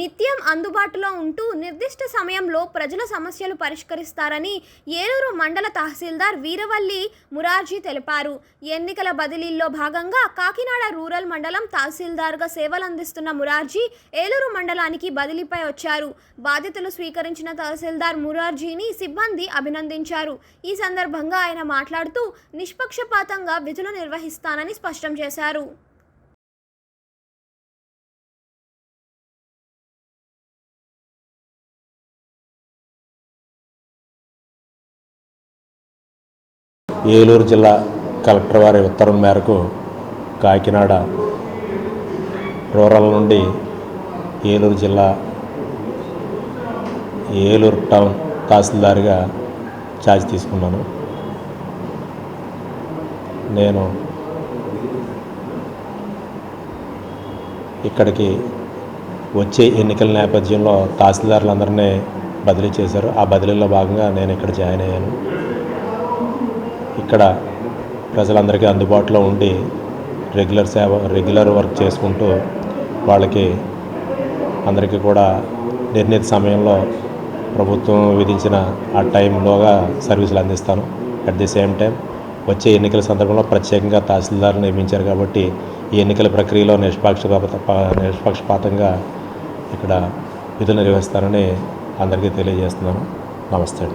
నిత్యం అందుబాటులో ఉంటూ నిర్దిష్ట సమయంలో ప్రజల సమస్యలు పరిష్కరిస్తారని ఏలూరు మండల తహసీల్దార్ వీరవల్లి మురార్జీ తెలిపారు. ఎన్నికల బదిలీల్లో భాగంగా కాకినాడ రూరల్ మండలం తహసీల్దార్గా సేవలందిస్తున్న మురార్జీ ఏలూరు మండలానికి బదిలీపై వచ్చారు. బాధ్యతలు స్వీకరించిన తహసీల్దార్ మురార్జీని సిబ్బంది అభినందించారు. ఈ సందర్భంగా ఆయన మాట్లాడుతూ నిష్పక్షపాతంగా విధులు నిర్వహిస్తానని స్పష్టం చేశారు. ఏలూరు జిల్లా కలెక్టర్ వారి ఉత్తరం మేరకు కాకినాడ రూరల్ నుండి ఏలూరు జిల్లా ఏలూరు టౌన్ తహసీల్దార్గా ఛార్జ్ తీసుకున్నాను. నేను ఇక్కడికి వచ్చే ఎన్నికల నేపథ్యంలో తహసీల్దారులందరినీ బదిలీ చేశారు. ఆ బదిలీలో భాగంగా నేను ఇక్కడ జాయిన్ అయ్యాను. ఇక్కడ ప్రజలందరికీ అందుబాటులో ఉండి రెగ్యులర్ సేవ రెగ్యులర్ వర్క్ చేసుకుంటూ వాళ్ళకి అందరికీ కూడా నిర్ణీత సమయంలో ప్రభుత్వం విధించిన ఆ టైంలోగా సర్వీసులు అందిస్తాను. అట్ ది సేమ్ టైం వచ్చే ఎన్నికల సందర్భంలో ప్రత్యేకంగా తహసీల్దార్ నియమించారు కాబట్టి ఈ ఎన్నికల ప్రక్రియలో నిష్పక్ష నిష్పక్షపాతంగా ఇక్కడ విధులు నిర్వహిస్తానని అందరికీ తెలియజేస్తున్నాను. నమస్తే